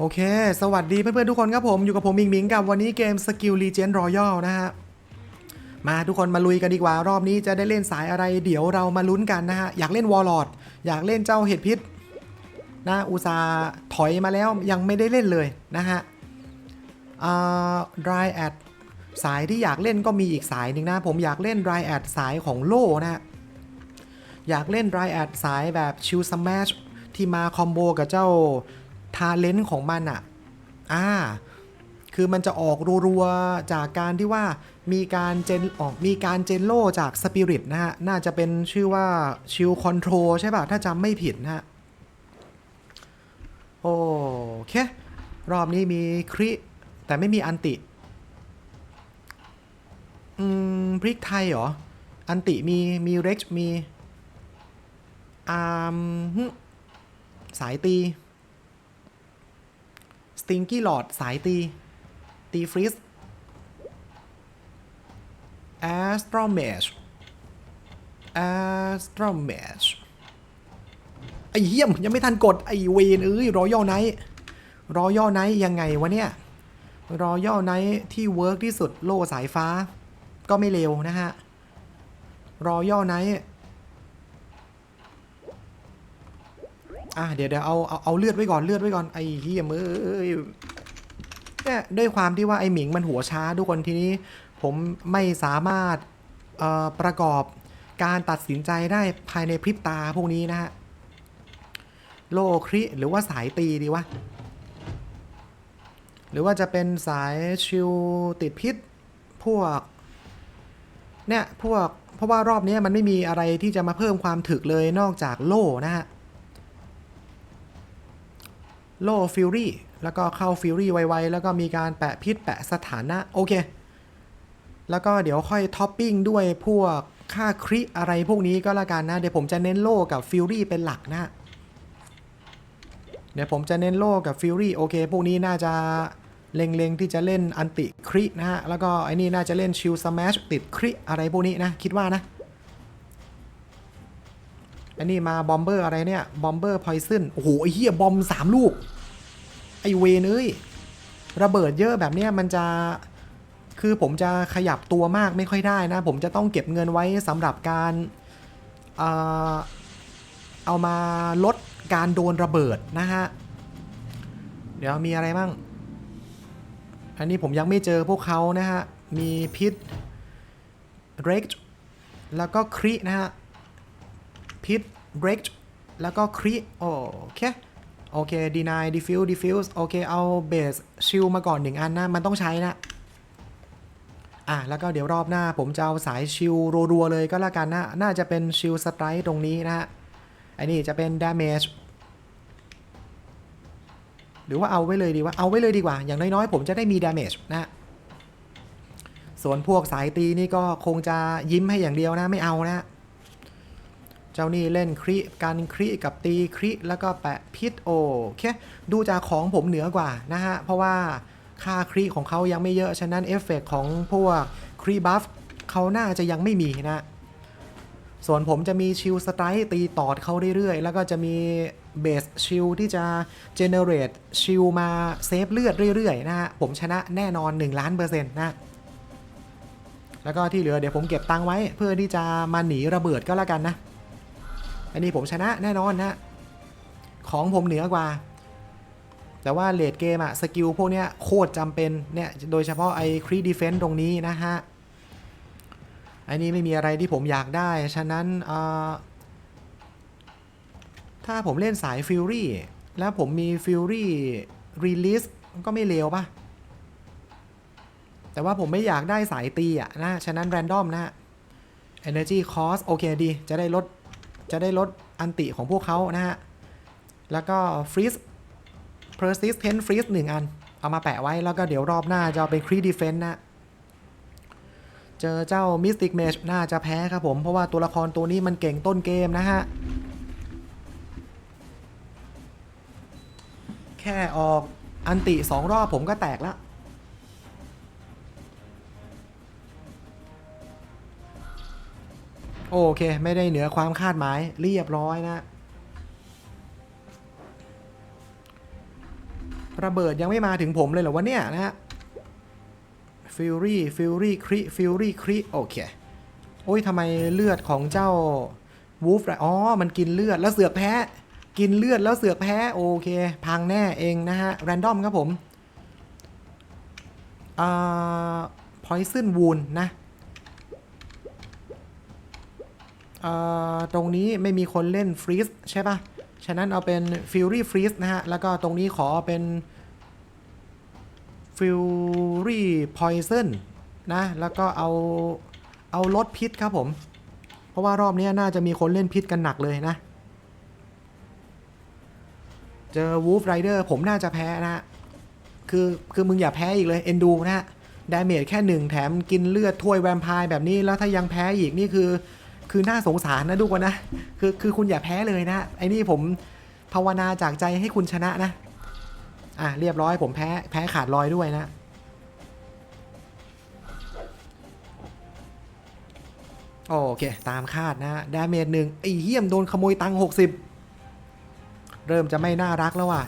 โอเค สวัสดีเพื่อนๆทุกคนครับผม อยู่กับผมมิงมิงกับวันนี้เกม Skill Legend Royal นะฮะ มาทุกคนมาลุยกันดีกว่า รอบนี้จะได้เล่นสายอะไร เดี๋ยวเรามาลุ้นกันนะฮะ อยากเล่นวอลลอดอยากเล่นเจ้าเห็ดพิษนะอุตสาถอยมาแล้วยังไม่ได้เล่นเลยนะฮะอ่า dry ad สายที่อยากเล่นก็มีอีกสายหนึ่งนะ ผมอยากเล่น dry ad สายของโล่นะฮะอยากเล่น dry ad สายแบบชิลสแมชที่มาคอมโบกับเจ้า ทาเลนต์ของมันอะอ่าคือมันจะออกรัวๆ จากการที่ว่ามีการเจนออกมีการเจนโลจากสปิริตนะฮะ น่าจะเป็นชื่อว่าชิลคอนโทรใช่ป่ะ ถ้าจำไม่ผิดนะฮะ โอเค รอบนี้มีคริ แต่ไม่มีอันติ อืม พริกไทยเหรอ อันติมี มีเร็กมี อาร์มสายตี ติงกี้หลอดสายตี ตีฟริสแอสตรอเมชแอสตรอเมชไอ้เหี้ยมยังไม่ทันกด ไอ้เวนเอ้ยรอย่อไนรอย่อไนยังไงวะเนี่ย รอย่อไนที่เวิร์กที่สุดโล่สายฟ้า ก็ไม่เร็วนะฮะ รอย่อไน อะเดี๋ยวเดี๋ยวเอาเอาเอาเลือดไว้ก่อนเลือดไว้ก่อนไอ้เฮียมเอ้ยเนี่ยด้วยความที่ว่าไอ้หมิงมันหัวช้าทุกคนทีนี้ ผมไม่สามารถเอ่อประกอบการตัดสินใจได้ภายในพริบตาพวกนี้นะฮะโลคริหรือว่าสายตีดีวะ หรือว่าจะเป็นสายชิลติดพิษพวก เนี่ย พวก เพราะว่ารอบนี้มันไม่มีอะไรที่จะมาเพิ่มความถึกเลยนอกจากโล่นะฮะ โล่ฟิลลี่แล้วก็เข้าฟิลลี่ไวๆ แล้วก็มีการแปะพิษแปะสถานะ โอเค แล้วก็เดี๋ยวค่อยท็อปปิ้งด้วยพวกค่าคริอะไรพวกนี้ก็แล้วกันนะ เดี๋ยวผมจะเน้นโล่กับฟิลลี่เป็นหลักนะ เดี๋ยวผมจะเน้นโล่กับฟิลลี่โอเค พวกนี้น่าจะเล็งๆ ที่จะเล่นอันติครินะฮะ แล้วก็ไอ้นี่น่าจะเล่นชิลสแมชติดคริอะไรพวกนี้นะ คิดว่านะ อันนี้มาบอมเบอร์อะไรเนี่ย บอมเบอร์พอยซึนโอ้โหไอ้เหี้ยบอมสามลูก ไอเวนเอ้ยระเบิดเยอะแบบเนี้ยมันจะคือผมจะขยับตัวมากไม่ค่อยได้นะ ผมจะต้องเก็บเงินไว้สำหรับการเออเอามาลดการโดนระเบิดนะฮะ เดี๋ยวมีอะไรบ้าง อันนี้ผมยังไม่เจอพวกเขานะฮะ มีพิษเร็กแล้วก็ครินะฮะ พิษเบรกแล้วก็คริโอเคโอเค deny diffuse diffuse โอเค เอาเบสชิลมาก่อนหนึ่งอันนะ มันต้องใช้นะ อะ แล้วก็เดี๋ยวรอบหน้าผมจะเอาสายชิลรัวๆเลยก็แล้วกันนะ น่าจะเป็นชิลสไตร์ตรงนี้นะฮะอันนี้จะเป็น damage หรือว่าเอาไว้เลยดีว่า เอาไว้เลยดีกว่า อย่างน้อยๆ ผมจะได้มี damage นะส่วนพวกสายตีนี่ก็คงจะยิ้มให้อย่างเดียวนะ ไม่เอานะ จ้านี่เล่นคริการคริกับตีคริแล้วก็แปะพิษโอเคดูจากของผมเหนือกว่านะฮะ เพราะว่าค่าคริของเขายังไม่เยอะ ฉะนั้นเอฟเฟกของพวกคริบัฟเขาน่าจะยังไม่มีนะ ส่วนผมจะมีชิลสไตร์ตีตอดเขาเรื่อยๆ แล้วก็จะมีเบสชิลที่จะเจเนเรตชิลมาเซฟเลือดเรื่อยๆ นะฮะ ผมชนะแน่นอน 1 ล้านเปอร์เซ็นต์นะแล้วก็ที่เหลือเดี๋ยวผมเก็บตังไว้เพื่อที่จะมาหนีระเบิดก็แล้วกันนะ อันนี้ผมชนะแน่นอนนะของผมเหนือกว่า แต่ว่าเลดเกมอะสกิลพวกเนี้ยโคตรจำเป็นเนี่ยโดยเฉพาะไอ้ครีดีเฟนต์ตรงนี้นะฮะอันนี้ไม่มีอะไรที่ผมอยากได้ ฉะนั้นเออถ้าผมเล่นสายฟิลลี่แล้วผมมีฟิลลี่รีลิสก็ไม่เลวปะแต่ว่าผมไม่อยากได้สายตีอะนะ ฉะนั้นแรนดอมนะฮะ Energy Cost โอเคดี จะได้ลด จะได้ลดอันติของพวกเขานะฮะ แล้วก็ Freeze Persistent Freeze หนึ่งอัน เอามาแปะไว้แล้วก็เดี๋ยวรอบหน้าจะเป็น Crit Defense นะ เจอเจ้า Mystic Mage น่าจะแพ้ครับผม เพราะว่าตัวละครตัวนี้มันเก่งต้นเกมนะฮะ แค่ออกอันติสองรอบผมก็แตกแล้ว โอเค ไม่ได้เหนือความคาดหมายเรียบร้อยนะ ระเบิดยังไม่มาถึงผมเลยเหรอวะเนี่ยนะฮะฟิลลี่ฟิลลี่ครีฟิลลี่ครีโอเค โอ้ยทำไมเลือดของเจ้าวูฟอ๋อ มันกินเลือดแล้วเสือกแพ้ กินเลือดแล้วเสือกแพ้โอเค พังแน่เองนะฮะ แรนดอมครับผมอ่า poison wound นะ ตรงนี้ไม่มีคนเล่นฟรีซใช่ปะฉะนั้นเอาเป็น Fury Freeze นะฮะ แล้วก็ตรงนี้ขอเป็น Fury Poison นะ แล้วก็เอา เอาลดพิษครับผม เพราะว่ารอบนี้น่าจะมีคนเล่นพิษกันหนักเลยนะ เจอ Wolf Rider ผมน่าจะแพ้นะฮะ คือ คือมึงอย่าแพ้อีกเลย เอ็นดูนะฮะดาเมจแค่หนึ่งแถมกินเลือดถ้วยแวมไพร์แบบนี้ แล้วถ้ายังแพ้อีกนี่คือ คือน่าสงสารนะทุกคนนะ คือคือคุณอย่าแพ้เลยนะ ไอ้นี่ผมภาวนาจากใจให้คุณชนะนะ อะเรียบร้อยผมแพ้แพ้ขาดลอยด้วยนะ โอเค ตามคาดนะดาเมจหนึ่งไอ้เหี้ยมโดนขโมยตังค์หกสิบเริ่มจะไม่น่ารักแล้วว่ะ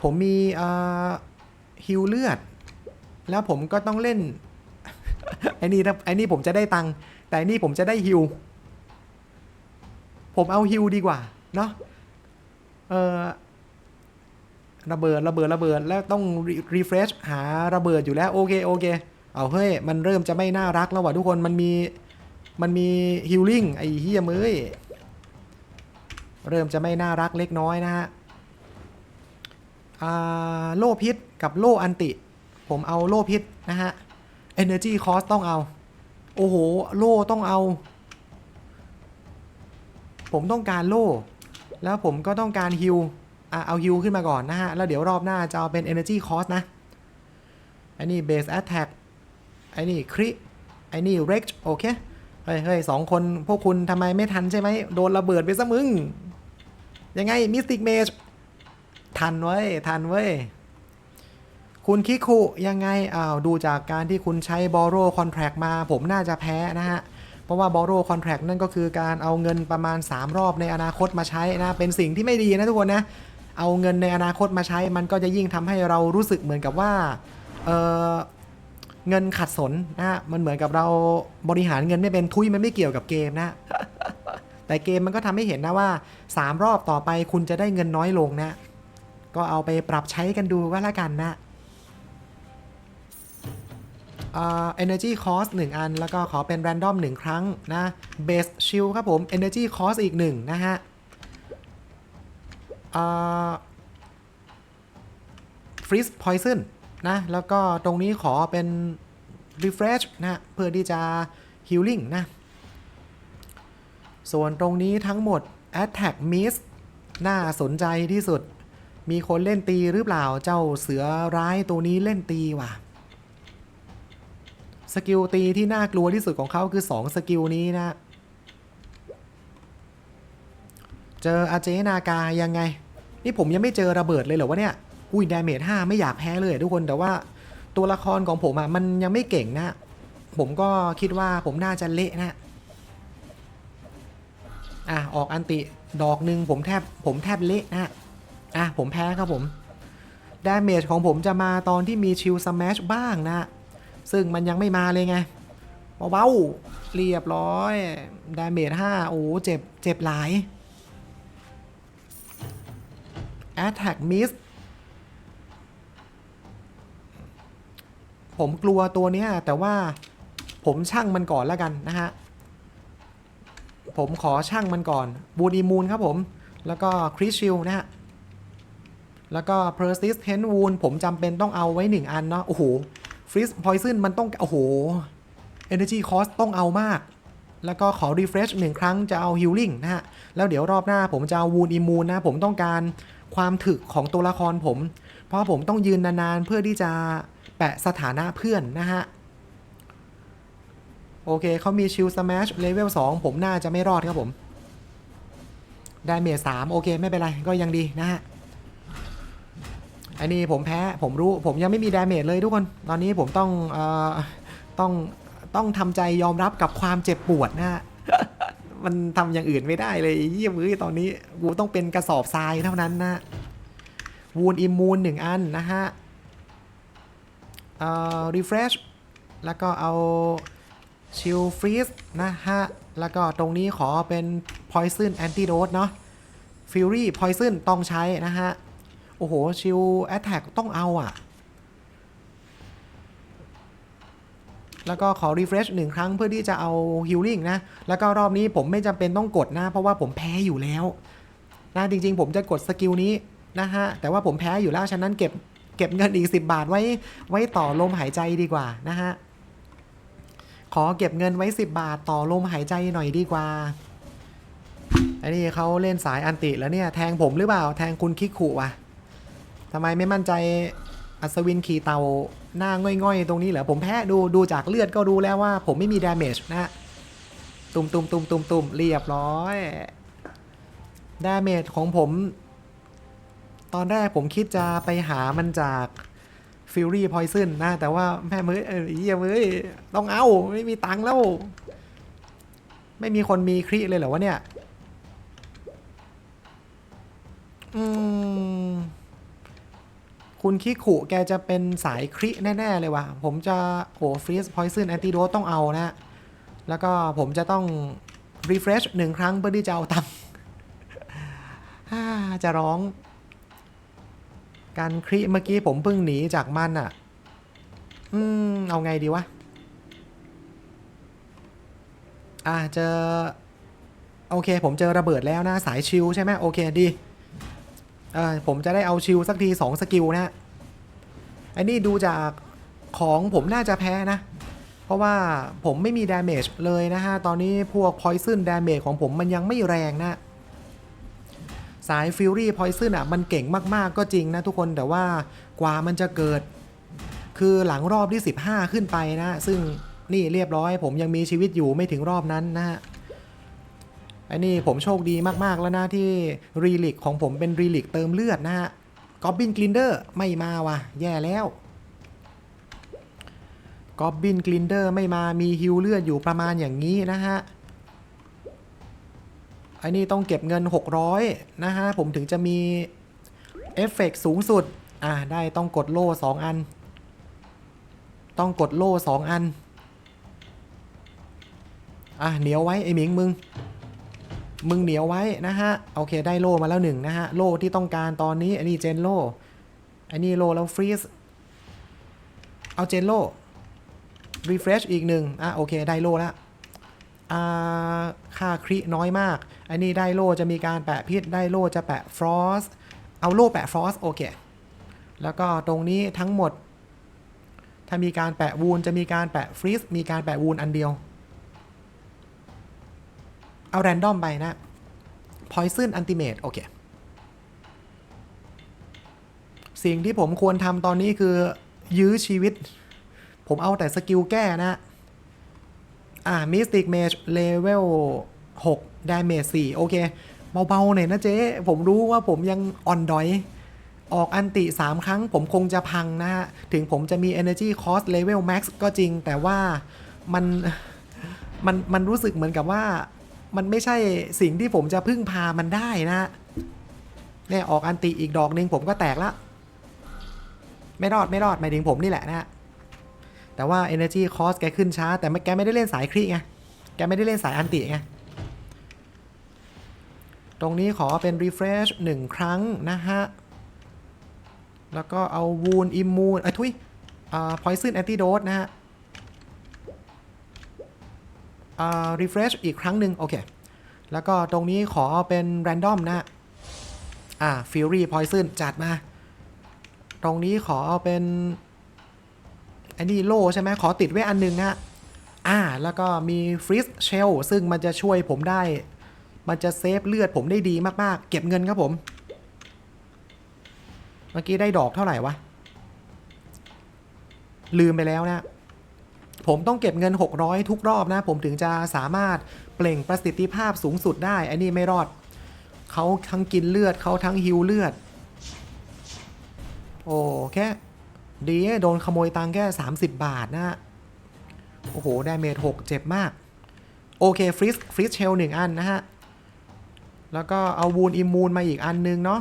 ผมมีเอ่อฮิวเลือด แล้วผมก็ต้องเล่น ไอ้นี่นะไอ้นี่ผมจะได้ตังค์แต่อันนี่ผมจะได้ฮิว ผมเอาฮิวดีกว่า เนาะเออระเบิดระเบิดระเบิดแล้วต้องรีเฟรชหาระเบิดอยู่แล้วโอเคโอเค เอาเฮ้ย มันเริ่มจะไม่น่ารักแล้วว่ะทุกคนมันมีมันมีฮิลลิ่งไอ้เฮียมือยเริ่มจะไม่น่ารักเล็กน้อยนะฮะโล่พิษกับโล่อันติ ผมเอาโล่พิษนะฮะ Energy Cost ต้องเอา โอ้โห โล่ต้องเอา ผมต้องการโล่ แล้วผมก็ต้องการฮิลอะเอาฮิลขึ้นมาก่อนนะฮะ แล้วเดี๋ยวรอบหน้าจะเอาเป็น Energy Cost นะไอันนี้ Base Attack ไอ้นี่คริไอ้นี่เร็กโอเค เฮ้ยเฮ้ยสองคนพวกคุณทำไมไม่ทันใช่ไหม โดนระเบิดไปซะมึง ยังไงมิสติกเมจทันเว้ย ทันเว้ย คุณคิคุยังไงอ้าวดูจากการที่คุณใช้ borrow contract มา ผมน่าจะแพ้นะฮะ เพราะว่า borrow contract นั่นก็คือการเอาเงินประมาณ 3 รอบในอนาคตมาใช้นะ เป็นสิ่งที่ไม่ดีนะทุกคนนะ เอาเงินในอนาคตมาใช้ มันก็จะยิ่งทำให้เรารู้สึกเหมือนกับว่า เออเงินขัดสนนะฮะ มันเหมือนกับเราบริหารเงินไม่เป็นทุยมันไม่เกี่ยวกับเกมนะ แต่เกมมันก็ทำให้เห็นนะว่า 3 รอบต่อไปคุณจะได้เงินน้อยลงนะ ก็เอาไปปรับใช้กันดูก็แล้วกันนะ เอ่า energy cost 1 อัน แล้วก็ขอเป็น random 1 ครั้งนะ base shield ครับผม energy cost อีก 1 นะฮะอ่า freeze poison นะ แล้วก็ตรงนี้ขอเป็น refresh นะเพื่อที่จะ healing นะ ส่วนตรงนี้ทั้งหมด attack miss น่าสนใจที่สุด มีคนเล่นตีหรือเปล่าเจ้าเสือร้ายตัวนี้เล่นตีว่ะ สกิลตีที่น่ากลัวที่สุดของเขาคือ 2 สกิลนี้นะ เจออาเจนากายังไง นี่ผมยังไม่เจอระเบิดเลยเหรอวะเนี่ย อุ้ยดาเมจ5ไม่อยากแพ้เลยทุกคนแต่ว่าตัวละครของผมอะ่ะมันยังไม่เก่งนะ ผมก็คิดว่าผมน่าจะเละนะอะออกอันติดอกหนึ่งผมแทบผมแทบเละนะอะผมแพ้ครับผมดาเมจของผมจะมาตอนที่มีชิลสแมชบ้างนะ ซึ่งมันยังไม่มาเลยไงเบาๆเรียบร้อยดาเมจ5โอ้เจ็บเจ็บหลาย Attack Miss ผมกลัวตัวเนี้ยแต่ว่าผมช่างมันก่อนแล้วกันนะฮะ ผมขอช่างมันก่อนบูดีมูนครับผม แล้วก็คริสชิลนะฮะ แล้วก็ persistent wound ผมจำเป็นต้องเอาไว้1อันเนาะโอ้โห freeze poison มันต้อง โอ้โห energy cost ต้องเอามาก แล้วก็ขอ refresh หนึ่งครั้งจะเอา healing นะฮะ แล้วเดี๋ยวรอบหน้าผมจะเอา wound immune นะ ผมต้องการความถึกของตัวละครผม เพราะผมต้องยืนนานๆ เพื่อที่จะแปะสถานะเพื่อนนะฮะ โอเคเขามีชิลส m มชเลเวล2ผมน่าจะไม่รอดครับผม ได้เมจ3โอเค ไม่เป็นไร ก็ยังดีนะฮะ อันนี้ผมแพ้ผมรู้ผมยังไม่มีดาเมจเลยทุกคน ตอนนี้ผมต้องเอ่อต้องต้องทำใจยอมรับกับความเจ็บปวดนะฮะมันทำอย่างอื่นไม่ได้เลยเยี่ยมือตอนนี้กูต้องเป็นกระสอบทรายเท่านั้นนะวูนอิมมูนหนึ่งอันนะฮะเอ่อ refresh แล้วก็เอาชิลฟรีสนะฮะ แล้วก็ตรงนี้ขอเป็น poison antidote เนาะ fury poison ต้องใช้นะฮะ โอ้โห ชิล attack ต้องเอาอะ แล้วก็ขอ refresh หนึ่งครั้งเพื่อที่จะเอา healing นะ แล้วก็รอบนี้ผมไม่จำเป็นต้องกดนะ เพราะว่าผมแพ้อยู่แล้วนะจริง ๆ ผมจะกดสกิลนี้นะฮะ แต่ว่าผมแพ้อยู่แล้ว ฉะนั้นเก็บเก็บเงินอีก 10 บาทไว้ไว้ต่อลมหายใจดีกว่านะฮะ ขอเก็บเงินไว้ 10 บาทต่อลมหายใจหน่อยดีกว่าอันนี้เขาเล่นสายอันติแล้วเนี่ย แทงผมหรือเปล่า แทงคุณคิกขู่วะ ทำไมไม่มั่นใจอัศวินขี่เตาหน้าง่อยๆ ตรงนี้เหรอ ผมแพ้ดูดูจากเลือดก็รู้แล้วว่า ผมไม่มีดาเมจนะ ตุ่มตุ่มตุ่มตุ่มตุ่มเรียบร้อยดาเมจของผม ตอนแรกผมคิดจะไปหามันจากฟิลลี่พอยซึนนะ แต่ว่าแม่มือเออเยี่ยมือต้องเอา ไม่มีตังค์แล้ว ไม่มีคนมีคริเลยเหรอวะเนี่ย อืม คุณคิขุแกจะเป็นสายคริแน่ ๆ เลยว่ะ ผมจะโอ้ฟรีสพอยซึนแอนติโดต้องเอานะ แล้วก็ผมจะต้อง refresh หนึ่งครั้งเพื่อที่จะเอาตังค์จะร้อง การคริเมื่อกี้ผมเพิ่งหนีจากมันอะ่ะ อืม เอาไงดีวะ อ่าเจอ โอเค ผมเจอระเบิดแล้วนะ สายชิลใช่ไหมโอเคดี เออผมจะได้เอาชิลสักทีสองสกิลนะไอ้นี่ดูจากของผมน่าจะแพ้นะ เพราะว่าผมไม่มีดาเมจเลยนะฮะ ตอนนี้พวก Poison Damage ของผมมันยังไม่แรงนะสาย Fury Poison อะมันเก่งมาก ๆ ก็จริงนะทุกคนแต่ว่ากว่ามันจะเกิด คือหลังรอบที่ 15 ขึ้นไปนะ ซึ่งนี่เรียบร้อย ผมยังมีชีวิตอยู่ไม่ถึงรอบนั้นนะฮะ อันนี้ผมโชคดีมากๆแล้วนะที่รีลิกของผมเป็นรีลิกเติมเลือดนะฮะกอบบินกลินเดอร์ไม่มาว่ะ แย่แล้วกอบบินกลินเดอร์ไม่มามีฮิวเลือดอยู่ประมาณอย่างนี้นะฮะอันนี้ต้องเก็บเงิน 600 นะฮะ ผมถึงจะมี เอฟเฟกต์สูงสุด อ่าได้ต้องกดโล่ 2 อัน ต้องกดโล่ 2 อัน อะเหนียวไว้ ไอหมิงมึง มึงเหนียวไว้นะฮะ โอเคได้โล่มาแล้วหนึ่งนะฮะ โล่ที่ต้องการตอนนี้อันนี้เจนโล่อันนี้โล่แล้วฟรีซเอาเจนโล่รีเฟรชอีกหนึ่งอะโอเคได้โล่แล้วอ่าค่าคริน้อยมาก อันนี้ได้โล่จะมีการแปะพิษได้โล่จะแปะฟรอสเอาโล่แปะฟรอสโอเค แล้วก็ตรงนี้ทั้งหมด ถ้ามีการแปะวูนจะมีการแปะฟรีซมีการแปะวูนอันเดียว เอาแรนดอมไปนะ Poison Ultimate โอเค สิ่งที่ผมควรทำตอนนี้คือ ยื้อชีวิต ผมเอาแต่สกิลแก้นะ อ่า Mystic Mage Level 6 Damage 4 โอเค เบาๆหน่อยนะเจ๊ ผมรู้ว่าผมยังอ่อนดอย ออกอันติ 3 ครั้งผมคงจะพังนะฮะ ถึงผมจะมี Energy Cost Level Max ก็จริง แต่ว่ามัน มัน มันรู้สึกเหมือนกับว่า มันไม่ใช่สิ่งที่ผมจะพึ่งพามันได้นะเนี่ยออกอันติอีกดอกหนึ่งผมก็แตกละไม่รอดไม่รอดหมายถึงผมนี่แหละนะแต่ว่า Energy Cost แกขึ้นช้า แต่แกไม่ได้เล่นสายครีไงแกไม่ได้เล่นสายอันติไงตรงนี้ขอเป็น Refresh 1 ครั้งนะฮะ แล้วก็เอา Wound Immune ไอ้ยทุยอ่า Poison Antidote นะฮะ อ่า refresh อีกครั้งหนึ่งโอเค แล้วก็ตรงนี้ขอเป็น random นะ อ่า fury poison จัดมา ตรงนี้ขอเอาเป็นอันนี้โล่ใช่ไหมขอติดไว้อันหนึงนะอ่า แล้วก็มี freeze shell ซึ่งมันจะช่วยผมได้ มันจะเซฟเลือดผมได้ดีมากๆ เก็บเงินครับผม เมื่อกี้ได้ดอกเท่าไหร่วะ ลืมไปแล้วนะ ผมต้องเก็บเงิน 600 ทุกรอบนะ ผมถึงจะสามารถเปล่งประสิทธิภาพสูงสุดได้ไอันนี้ไม่รอดเขาทั้งกินเลือดเขาทั้งฮิวเลือด โอ้แค่ดีโดนขโมยตังค์แค่ 30 บาทนะโอ้โห ได้เมจ6เจ็บมาก โอเค ฟรีสฟรีสเชลหนึ่งอันนะฮะ แล้วก็เอาวูนอิมูนมาอีกอันนึงเนาะ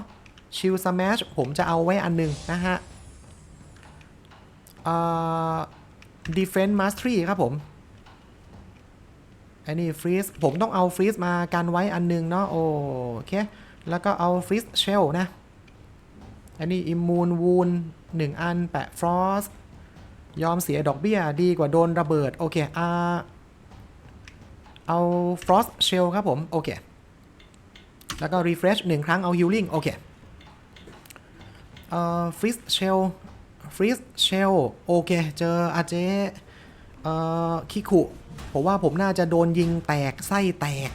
ชิลสแมชผมจะเอาไว้อันหนึงนะฮะ เอ่อ defense mastery ครับผมอันนี้ฟรีสผมต้องเอาฟรีสมากันไว้อันหนึงเนาะโอเค แล้วก็เอาฟรีสเชลนะ อันนี้อิมมูนวูนหนึ่งอันแปะฟรอสยอมเสียดอกเบี้ยดีกว่าโดนระเบิด โอเคอ่าเอา frost shell ครับผม โอเค แล้วก็ refresh หนึ่งครั้งเอา healing โอเคเอ่อ freeze shell freeze shell โอเค เจออาเจเอ่อคิคุผมว่าผมน่าจะโดนยิงแตกไส้แตก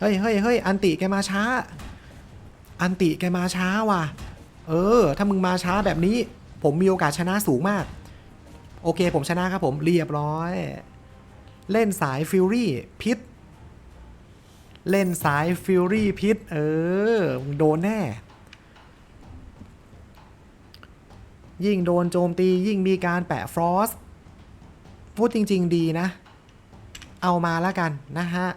เฮ้ยเฮ้ยเฮ้ยอันติแกมาช้า อันติแกมาช้าว่ะ เออ ถ้ามึงมาช้าแบบนี้ ผมมีโอกาสชนะสูงมาก โอเค ผมชนะครับผมเรียบร้อย เล่นสายฟิวรี่พิษ เล่นสายฟิวรี่พิษ เออ โดนแน่ ยิ่งโดนโจมตียิ่งมีการแปะฟรอสพูดจริง ๆ ดีนะ เอามาแล้วกันนะฮะ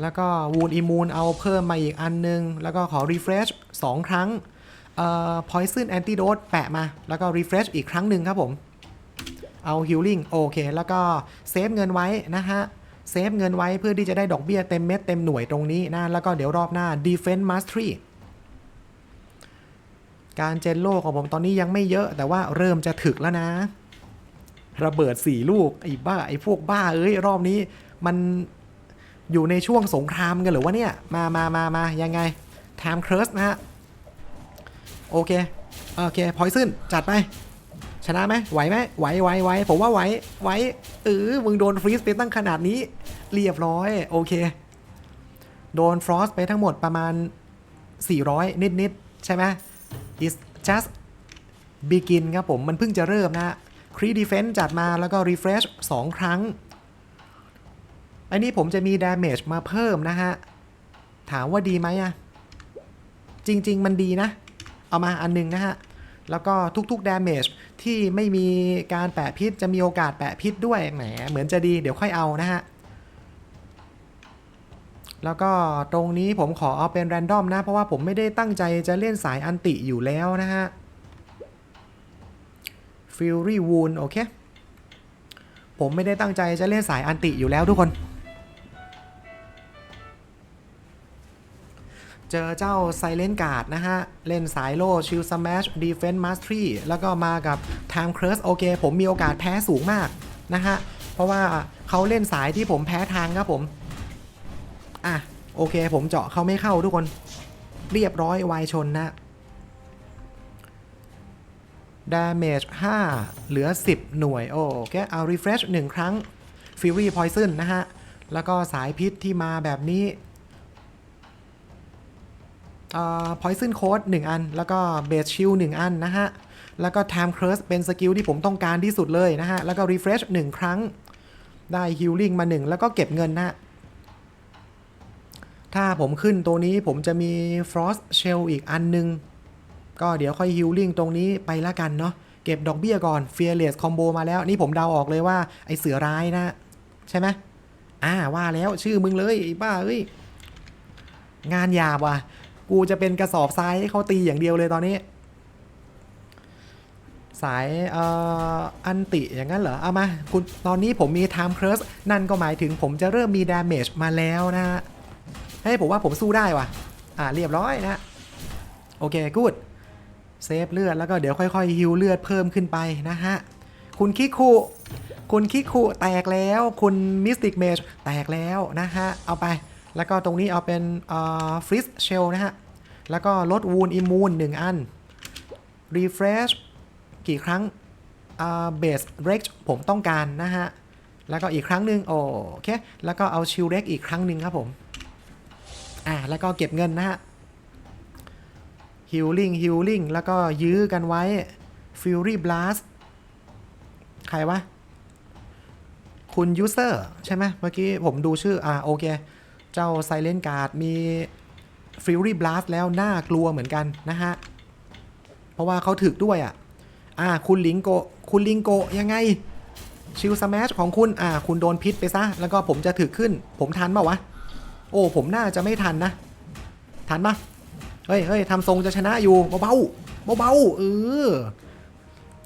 แล้วก็วูนอิมูนเอาเพิ่มมาอีกอันนึง แล้วก็ขอ refresh 2ครั้งเอ่อ poison antidote แปะมา แล้วก็ refresh อีกครั้งหนึ่งครับผม เอา healing โอเค แล้วก็เซฟเงินไว้นะฮะเซฟเงินไว้เพื่อที่จะได้ดอกเบี้ยเต็มเม็ดเต็มหน่วยตรงนี้นะ แล้วก็เดี๋ยวรอบหน้า defense mastery การเจนโลของผมตอนนี้ยังไม่เยอะแต่ว่าเริ่มจะถึกแล้วนะ ระเบิดสี่ลูกไอ้บ้าไอ้พวกบ้าเอ้ยรอบนี้ มันอยู่ในช่วงสงครามกันหรือวะเนี่ย มามามามายังไง time curse นะฮะ โอเค โอเคพอยซึนจัดไป ชนะไหมไหวไหมไหวไหวไหวผมว่าไหวไหวเออมึงโดนฟรีสไปตั้งขนาดนี้ เรียบร้อย โอเค โดนฟรอสไปทั้งหมดประมาณ 400 นิดๆใช่ไหม is just begin ครับผมมันเพิ่งจะเริ่มนะครีดีเฟน s ์จัดมาแล้วก็ refresh 2 ครั้ง อันนี้ผมจะมี damage มาเพิ่มนะฮะ ถามว่าดีไหมอะจริง ๆ มันดีนะ เอามาอันหนึงนะฮะ แล้วก็ทุกๆ damage ที่ไม่มีการแปะพิษจะมีโอกาสแปะพิษด้วย แหม เหมือนจะดี เดี๋ยวค่อยเอานะฮะ แล้วก็ตรงนี้ผมขอเอาเป็นแรนดอมนะ เพราะว่าผมไม่ได้ตั้งใจจะเล่นสายอันติอยู่แล้วนะฮะ Fury Wound โอเค ผมไม่ได้ตั้งใจจะเล่นสายอันติอยู่แล้วทุกคน เจอเจ้า Silent Guard นะฮะ เล่นสายโล่ Shield Smash Defense Mastery แล้วก็มากับ Time Curse โอเค ผมมีโอกาสแพ้สูงมากนะฮะ เพราะว่าเขาเล่นสายที่ผมแพ้ทางครับผม อะโอเค ผมเจาะเขาไม่เข้าทุกคน เรียบร้อยวายชนนะ damage 5เหลือ 10 หน่วย โอเคเอา refresh 1 ครั้ง fury poison นะฮะ แล้วก็สายพิษที่มาแบบนี้เอ่อ poison code 1 อัน แล้วก็ base shield 1 อันนะฮะ แล้วก็ time curse เป็นสกิลที่ผมต้องการที่สุดเลยนะฮะ แล้วก็ refresh 1 ครั้ง ได้ healing มา 1 แล้วก็เก็บเงินนะฮะ ถ้าผมขึ้นตัวนี้ผมจะมี frost shell อีกอันนึง ก็เดี๋ยวค่อย healing ตรงนี้ไปละกันเนาะ เก็บดอกเบี้ยก่อน fearless combo มาแล้ว นี่ผมเดาออกเลยว่าไอเสือร้ายนะ ใช่ไหมอ่าว่าแล้วชื่อมึงเลยไอ้บ้าเอ้ย งานหยาบว่ะ กูจะเป็นกระสอบทรายให้เขาตีอย่างเดียวเลยตอนนี้ สายเอ่ออันติอย่างนั้นเหรอ เอามา คุณตอนนี้ผมมี time curse นั่นก็หมายถึงผมจะเริ่มมี damage มาแล้วนะฮะ เฮ้ยผมว่าผมสู้ได้ว่ะ อ่าเรียบร้อยนะโอเคกูดเซฟเลือดแล้วก็เดี๋ยวค่อยๆฮิวเลือดเพิ่มขึ้นไปนะฮะ คุณคิคุคุณคิคุแตกแล้ว คุณมิสติกเมจแตกแล้วนะฮะ เอาไป แล้วก็ตรงนี้เอาเป็นเอ่อฟริสเชลนะฮะ แล้วก็ลดวูนอิมูนหนึ่งอันรีเฟรชกี่ครั้งอ่าเบสเร็กผมต้องการนะฮะ แล้วก็อีกครั้งหนึ่งโอเค แล้วก็เอาชิลเร็กอีกครั้งหนึ่งครับผม อ่าแล้วก็เก็บเงินนะฮะฮิลลิ่งฮิลลิ่งแล้วก็ยื้อกันไว้ Fury Blast ใครวะ คุณยูเซอร์ใช่ไหมเมื่อกี้ผมดูชื่อ อ่า โอเค เจ้า Silent Guard มี Fury Blast แล้วน่ากลัวเหมือนกันนะฮะ เพราะว่าเขาถึกด้วยอะ อ่า คุณลิงโก คุณลิงโกยังไง ชิลสแมชของคุณ อ่า คุณโดนพิษไปซะ แล้วก็ผมจะถึกขึ้น ผมทันเปล่าวะ โอ้ผมน่าจะไม่ทันนะ ทันปะเฮ้ยเฮ้ยทำทรงจะชนะอยู่เบาๆเบาๆเออ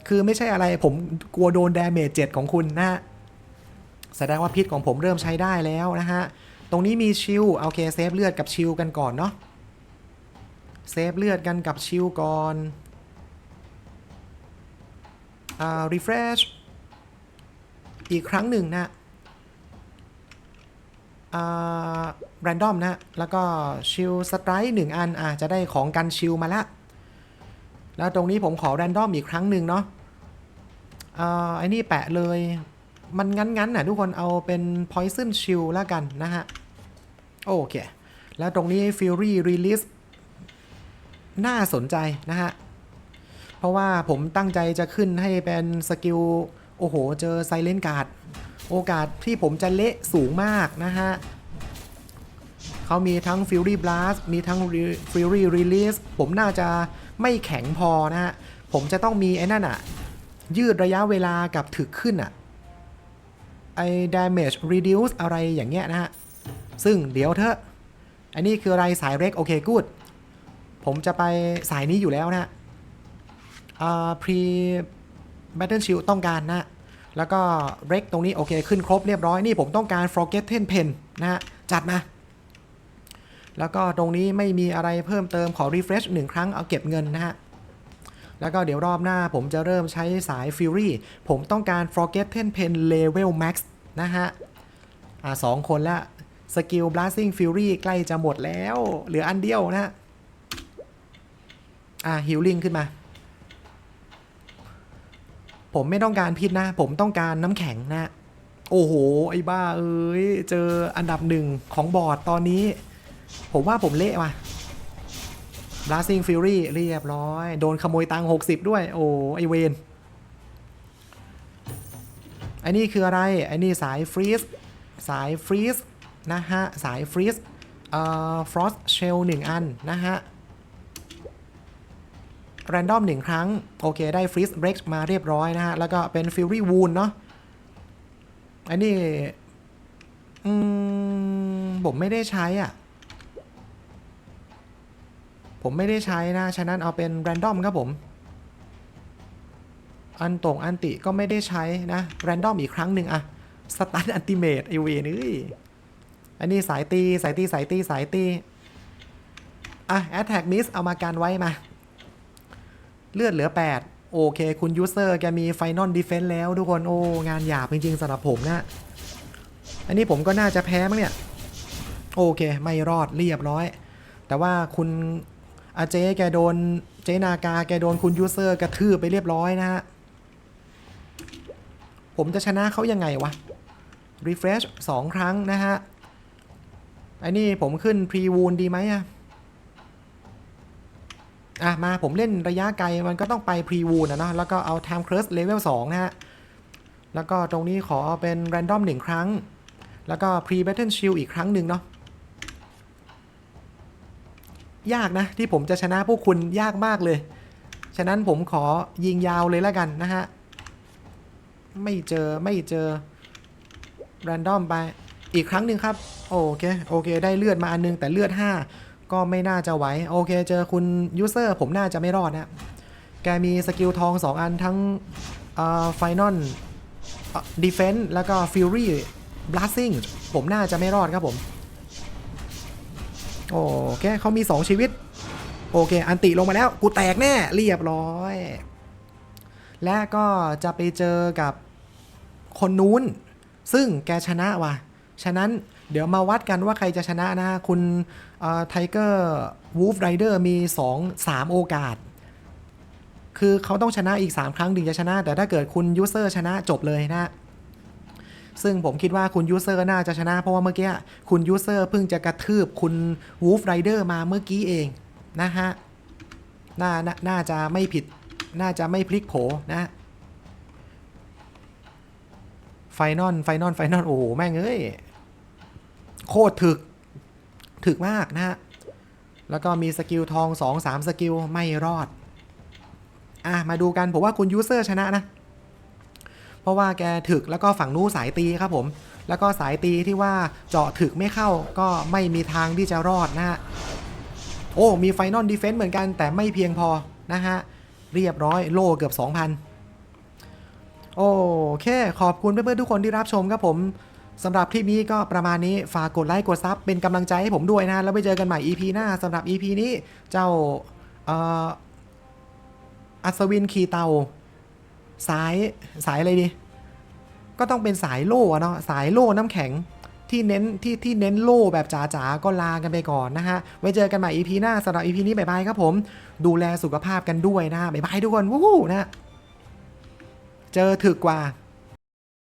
คือไม่ใช่อะไรผมกลัวโดนดาเมจเจ็ดของคุณนะฮะแสดงว่าพิษของผมเริ่มใช้ได้แล้วนะฮะ ตรงนี้มีชิลโอเคเซฟเลือดกับชิลกันก่อนเนาะเซฟเลือดกันกับชิลก่อนอ่า refresh อีกครั้งหนึ่งนะ อ่า random นะแล้วก็ชิลสไตร์หนึ่งอันอ่าจะได้ของกันชิลมาละ แล้วตรงนี้ผมขอ random อีกครั้งหนึ่งเนาะอ่าไอ้นี่แปะเลย มันงั้นๆน่ะทุกคนเอาเป็น poison shield แล้วกันนะฮะ โอเค แล้วตรงนี้ fury release น่าสนใจนะฮะ เพราะว่าผมตั้งใจจะขึ้นให้เป็นสกิล โอ้โห เจอไซเลนการ์ด โอกาสที่ผมจะเละสูงมากนะฮะเขามีทั้ง Fury Blast มีทั้ง Fury Release ผมน่าจะไม่แข็งพอนะฮะ ผมจะต้องมีไอ้นั่นอะยืดระยะเวลากับถึกขึ้นอะไอ้ damage reduce อะไรอย่างเงี้ยนะฮะ ซึ่งเดี๋ยวเถอะ อันนี้คืออะไรสายเร็กโอเคกูดผมจะไปสายนี้อยู่แล้วนะฮะอ่า pre battle shield ต้องการนะ แล้วก็ rec ตรงนี้โอเคขึ้นครบเรียบร้อย นี่ผมต้องการ forgotten pen นะฮะ จัดมา แล้วก็ตรงนี้ไม่มีอะไรเพิ่มเติมขอ refresh หนึ่งครั้งเอาเก็บเงินนะฮะ แล้วก็เดี๋ยวรอบหน้าผมจะเริ่มใช้สาย Fury ผมต้องการ forgotten pen level max นะฮะ อ่าสองคนละสกิล blasting fury ใกล้จะหมดแล้ว เหลืออันเดียวนะฮะ อ่า healing ขึ้นมา ผมไม่ต้องการพิษนะ ผมต้องการน้ำแข็งนะ โอ้โห ไอ้บ้าเอ้ย เจออันดับหนึ่งของบอร์ดตอนนี้ ผมว่าผมเละว่ะ Blasting Fury เรียบร้อย โดนขโมยตังค์60 ด้วย โอ้ไอเวนไอ้นี่คืออะไร ไอ้นี่สายฟรีซสายฟรีซนะฮะ สายฟรีซเอ่อ frost shell หนึ่งอันนะฮะ random หนึ่งครั้ง โอเค ได้ freeze break มาเรียบร้อยนะฮะ แล้วก็เป็น fury wound เนาะอันนี้อืมผมไม่ได้ใช้อะ ผมไม่ได้ใช้นะ ฉะนั้นเอาเป็น random ครับผม อันตรงอันติก็ไม่ได้ใช้นะ random อีกครั้งหนึ่งอะสตันอันติเมตไอเวนเอ้ยอันนี้สายตี สายตี สายตี สายตี อะ attack miss เอามากันไว้มา เลือดเหลือ 8 โอเค คุณยูเซอร์แกมี Final Defense แล้วทุกคนโอ้งานหยาบจริงๆสำหรับผมนะอันนี้ผมก็น่าจะแพ้มั้งเนี่ย โอเค ไม่รอดเรียบร้อย แต่ว่าคุณอาเจ๊แกโดนเจนากาแกโดนคุณยูเซอร์กระทืบไปเรียบร้อยนะฮะผมจะชนะเขายังไงวะ refresh 2 ครั้งนะฮะไอ้นี่ผมขึ้น pre wound ดีไหมอะ อะมาผมเล่นระยะไกลมันก็ต้องไป pre wound นะเนาะแล้วก็เอา time curse level 2นะฮะ แล้วก็ตรงนี้ขอเป็น random 1 ครั้ง แล้วก็ pre battle shield อีกครั้งหนึ่งเนาะยากนะ ที่ผมจะชนะพวกคุณยากมากเลย ฉะนั้นผมขอยิงยาวเลยแล้วกันนะฮะ ไม่เจอไม่เจอ random ไป อีกครั้งหนึ่งครับ โอเค โอเค ได้เลือดมาอันนึง แต่เลือด 5 ก็ไม่น่าจะไหวโอเค เจอคุณยูเซอร์ผมน่าจะไม่รอดนะแกมีสกิลทอง 2 อันทั้งเอ่อ Final เอ่อ Defense แล้วก็ Fury Blasting ผมน่าจะไม่รอดครับผม โอเคเขามี 2 ชีวิต โอเค อันติลงมาแล้ว กูแตกแน่ เรียบร้อย และก็จะไปเจอกับคนนู้น ซึ่งแกชนะว่ะ ฉะนั้น เดี๋ยวมาวัดกันว่าใครจะชนะนะคุณไทเกอร์วูฟไรเดอร์มี 2 3 โอกาส คือเขาต้องชนะอีก 3 ครั้งถึงจะชนะ แต่ถ้าเกิดคุณยูเซอร์ชนะจบเลยนะซึ่งผมคิดว่าคุณยูเซอร์น่าจะชนะ เพราะว่าเมื่อกี้คุณยูเซอร์เพิ่งจะกระทืบคุณวูฟไรเดอร์มาเมื่อกี้เองนะฮะน่านาน่าจะไม่ผิด น่าจะไม่พลิกโผนะไฟนอลไฟนอลไฟนอลโอ้โห แม่งเอ้ย โคตรถึก ถึกมากนะฮะ แล้วก็มีสกิลทอง 2 3 สกิล ไม่รอด อะ มาดูกัน ผมว่าคุณยูเซอร์ชนะนะ เพราะว่าแกถึกแล้วก็ฝั่งนู้สายตีครับผม แล้วก็สายตีที่ว่าเจาะถึกไม่เข้าก็ไม่มีทางที่จะรอดนะฮะ โอ้ มีไฟนอลดีเฟนต์เหมือนกันแต่ไม่เพียงพอนะฮะ เรียบร้อยโล่เกือบ 2,000โอเค ขอบคุณเพื่อนๆทุกคนที่รับชมครับผม สำหรับคลิปนี้ก็ประมาณนี้ ฝากกดไลค์กดซับเป็นกำลังใจให้ผมด้วยนะ แล้วไปเจอกันใหม่ EP หน้าสำหรับ EP นี้เจ้าอัศวินคีเตา สายสายอะไรดี ก็ต้องเป็นสายโล่เนาะสายโล่น้ำแข็งที่เน้นที่ที่เน้นโล่แบบจ๋าๆ ก็ลากันไปก่อนนะฮะ ไว้เจอกันใหม่ EP หน้าสำหรับ EP นี้บ๊ายบายครับผม ดูแลสุขภาพกันด้วยนะบ๊ายบายทุกคน วู้นะฮะเจอถึกกว่า